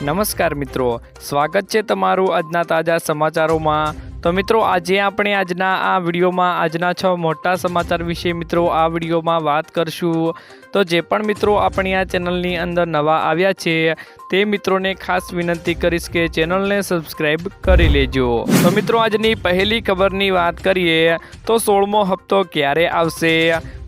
નમસ્કાર મિત્રો. સ્વાગત છે તમારું આજના તાજા સમાચારોમાં. તો મિત્રો, આજે આપણે આજના આ વિડીયોમાં, આજના છ મોટા સમાચાર વિશે મિત્રો આ વિડીયોમાં વાત કરશું. તો જે પણ મિત્રો આપણી આ ચેનલની અંદર નવા આવ્યા છે, તે મિત્રોને ખાસ વિનંતી કરીશ કે ચેનલને સબસ્ક્રાઈબ કરી લેજો. તો મિત્રો, આજની પહેલી ખબરની વાત કરીએ, તો સોળમો હપ્તો ક્યારે આવશે?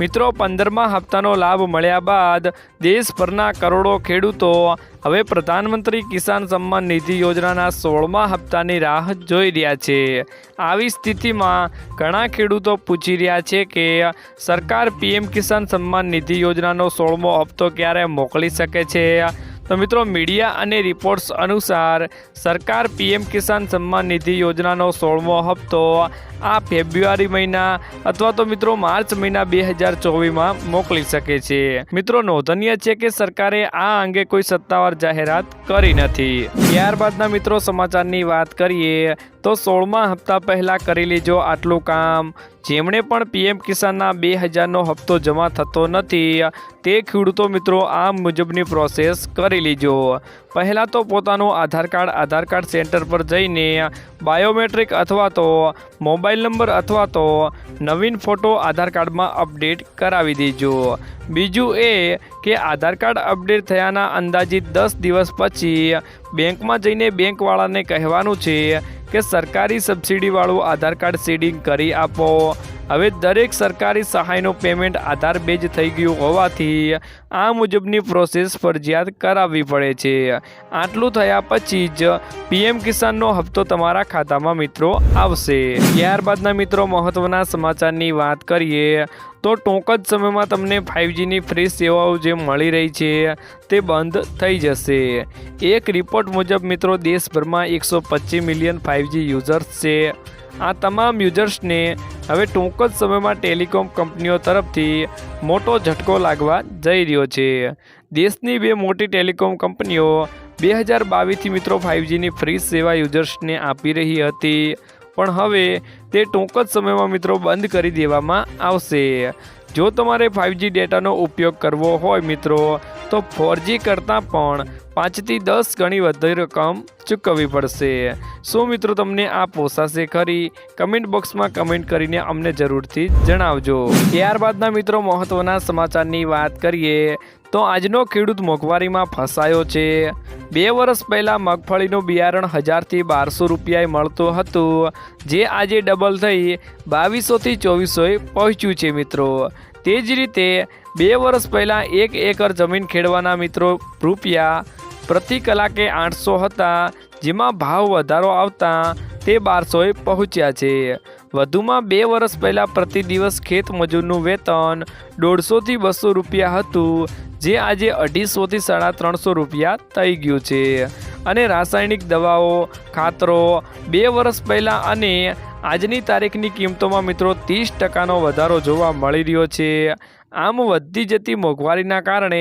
મિત્રો, પંદરમા હપ્તાનો લાભ મળ્યા બાદ દેશભરના કરોડો ખેડૂતો હવે પ્રધાનમંત્રી કિસાન સન્માન નિધિ યોજનાના સોળમા હપ્તાની રાહ જોઈ રહ્યા છે. આવી સ્થિતિમાં ઘણા ખેડૂતો પૂછી રહ્યા છે કે સરકાર પીએમ કિસાન સન્માન નિધિ યોજનાનો સોળમો હપ્તો ક્યારે મોકલી શકે છે? તો મિત્રો, મીડિયા અને રિપોર્ટ્સ અનુસાર સરકાર પીએમ કિસાન સન્માન નિધિ યોજનાનો સોળમો હપ્તો આ ફેબ્રુઆરી મહિના અથવા તો મિત્રો, માર્ચ મહિના બે હજાર ચોવીસમાં મોકલી શકે છે. મિત્રો, નોંધનીય છે કે સરકારે આ અંગે કોઈ સત્તાવાર જાહેરાત કરી નથી. ત્યારબાદના મિત્રો, સમાચારની વાત કરીએ તો સોળમા હપ્તા પહેલાં કરી લેજો. આટલું કામ જેમણે પણ પીએમ કિસાનના બે હજારનો હપ્તો જમા થતો નથી, તે ખેડૂતો મિત્રો આ મુજબની પ્રોસેસ કરી લેજો. પહેલાં તો પોતાનું Aadhaar card Aadhaar card centre પર જઈને બાયોમેટ્રિક અથવા તો મોબાઈલ નંબર અથવા તો નવીન ફોટો આધાર કાર્ડમાં અપડેટ કરાવી દેજો. બીજું એ કે આધાર કાર્ડ અપડેટ થયાના અંદાજિત દસ દિવસ પછી બેંકમાં જઈને બેંકવાળાને કહેવાનું છે કે સરકારી સબસિડીવાળું આધાર કાર્ડ સીડિંગ કરી આપો. હવે દરેક સરકારી સહાયનું પેમેન્ટ આધાર બેઝ થઈ ગયું હોવાથી આ મુજબની પ્રોસેસ ફરજિયાત કરાવવી પડે છે. આટલું થયા પછી જ પીએમ કિસાનનો હપ્તો તમારા ખાતામાં મિત્રો આવશે. ત્યારબાદના મિત્રો મહત્ત્વના સમાચારની વાત કરીએ તો ટૂંક જ સમયમાં તમને ફાઇવજીની ફ્રી સેવાઓ જે મળી રહી છે તે બંધ થઈ જશે. એક રિપોર્ટ મુજબ મિત્રો દેશભરમાં એકસો મિલિયન ફાઇવજી યુઝર્સ છે. આ તમામ યુઝર્સને હવે ટૂંક જ સમયમાં ટેલિકોમ કંપનીઓ તરફથી મોટો ઝટકો લાગવા જઈ રહ્યો છે. દેશની બે મોટી ટેલિકોમ કંપનીઓ બે હજાર બાવીસથી મિત્રો ફાઇવજીની ફ્રી સેવા યુઝર્સને આપી રહી હતી. પણ હવે તે ટૂંક જ સમયમાં મિત્રો બંધ કરી દેવામાં આવશે. જો તમારે ફાઇવજી ડેટાનો ઉપયોગ કરવો હોય મિત્રો તો ફોરજી કરતાં પણ પાંચથી દસ ગણી વધુ રકમ ચૂકવવી પડશે. શું મિત્રો તમને આ પોસાશે ખરી? કમેન્ટ બોક્સમાં કમેન્ટ કરીને અમને જરૂરથી જણાવજો. ત્યારબાદના મિત્રો મહત્ત્વના સમાચારની વાત કરીએ, તો આજનો ખેડૂત મોંઘવારીમાં ફસાયો છે. બે વર્ષ પહેલાં મગફળીનું બિયારણ હજારથી બારસો રૂપિયાએ મળતું હતું, જે આજે ડબલ થઈ બાવીસોથી ચોવીસોએ પહોંચ્યું છે મિત્રો. તે જ રીતે બે વર્ષ પહેલાં એક એકર જમીન ખેડવાના મિત્રો રૂપિયા પ્રતિ કલાકે આઠસો હતા, જેમાં ભાવ વધારો આવતા તે બારસોએ પહોંચ્યા છે. વધુમાં બે વર્ષ પહેલાં પ્રતિ દિવસ ખેત મજૂરનું વેતન દોઢસોથી બસો રૂપિયા હતું, જે આજે અઢીસોથી સાડા ત્રણસો રૂપિયા થઈ ગયું છે. અને રાસાયણિક દવાઓ, ખાતરો બે વર્ષ પહેલાં અને આજની તારીખની કિંમતોમાં મિત્રો ત્રીસ ટકાનો વધારો જોવા મળી રહ્યો છે. આમ વધતી જતી મોંઘવારીના કારણે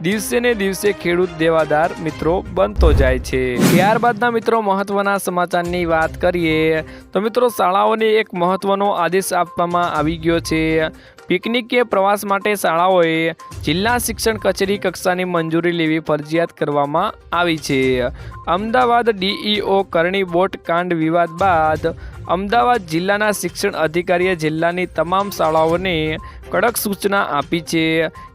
દિવસે ને દિવસે ખેડૂત દેવાદાર મિત્રો બનતો જાય છે. ત્યારબાદના મિત્રો મહત્વના સમાચારની વાત કરીએ, તો મિત્રો શાળાઓને એક મહત્ત્વનો આદેશ આપવામાં આવી ગયો છે. પિકનિક કે પ્રવાસ માટે શાળાઓએ જિલ્લા શિક્ષણ કચેરી કક્ષાની મંજૂરી લેવી ફરજિયાત કરવામાં આવી છે. અમદાવાદ ડીઈઓ કરણી બોટ કાંડ વિવાદ બાદ અમદાવાદ જિલ્લાના શિક્ષણ અધિકારીએ જિલ્લાની તમામ શાળાઓને કડક સૂચના આપી છે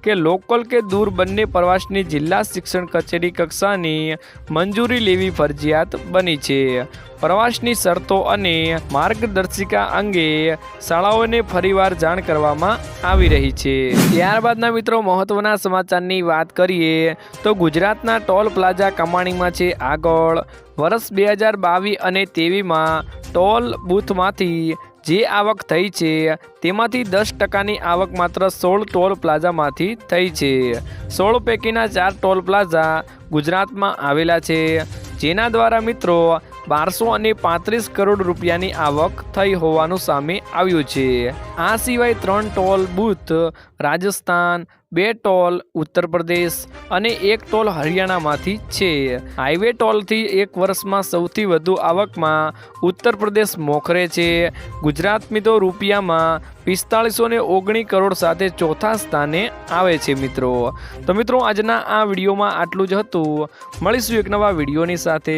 કે લોકલ કે દૂર બંને પ્રવાસની જિલ્લા શિક્ષણ કચેરી કક્ષાની મંજૂરી લેવી ફરજિયાત બની છે. પ્રવાસની શરતો અને માર્ગદર્શિકા અંગે શાળાઓને ફરીવાર જાણ કરવામાં આવી રહી છે. ત્યારબાદના મિત્રો મહત્વના સમાચારની વાત કરીએ તો ગુજરાતના ટોલ પ્લાઝા કમાણીમાં છે આગળ. વર્ષ બે હજાર બાવીસ અને તેવીમાં ટોલ બૂથમાંથી જે આવક થઈ છે, તેમાંથી દસ ટકાની આવક માત્ર સોળ ટોલ પ્લાઝામાંથી થઈ છે. સોળ પૈકીના ચાર ટોલ પ્લાઝા ગુજરાતમાં આવેલા છે. જેના દ્વારા મિત્રો બારસો અને પાંત્રીસ કરોડ રૂપિયાની આવક થઈ હોવાનું સામે આવ્યું છે. આ સિવાય ત્રણ ટોલ બૂથ, રાજસ્થાન, બે ટોલ ઉત્તર પ્રદેશ અને એક ટોલ હરિયાણામાંથી છે. હાઈવે ટોલથી એક વર્ષમાં સૌથી વધુ આવકમાં ઉત્તર પ્રદેશ મોખરે છે. ગુજરાત મિત્રો રૂપિયામાં પિસ્તાળીસો ને ઓગણીસ કરોડ સાથે ચોથા સ્થાને આવે છે મિત્રો. તો મિત્રો આજના આ વિડીયોમાં આટલું જ હતું. મળીશું એક નવા વિડીયોની સાથે.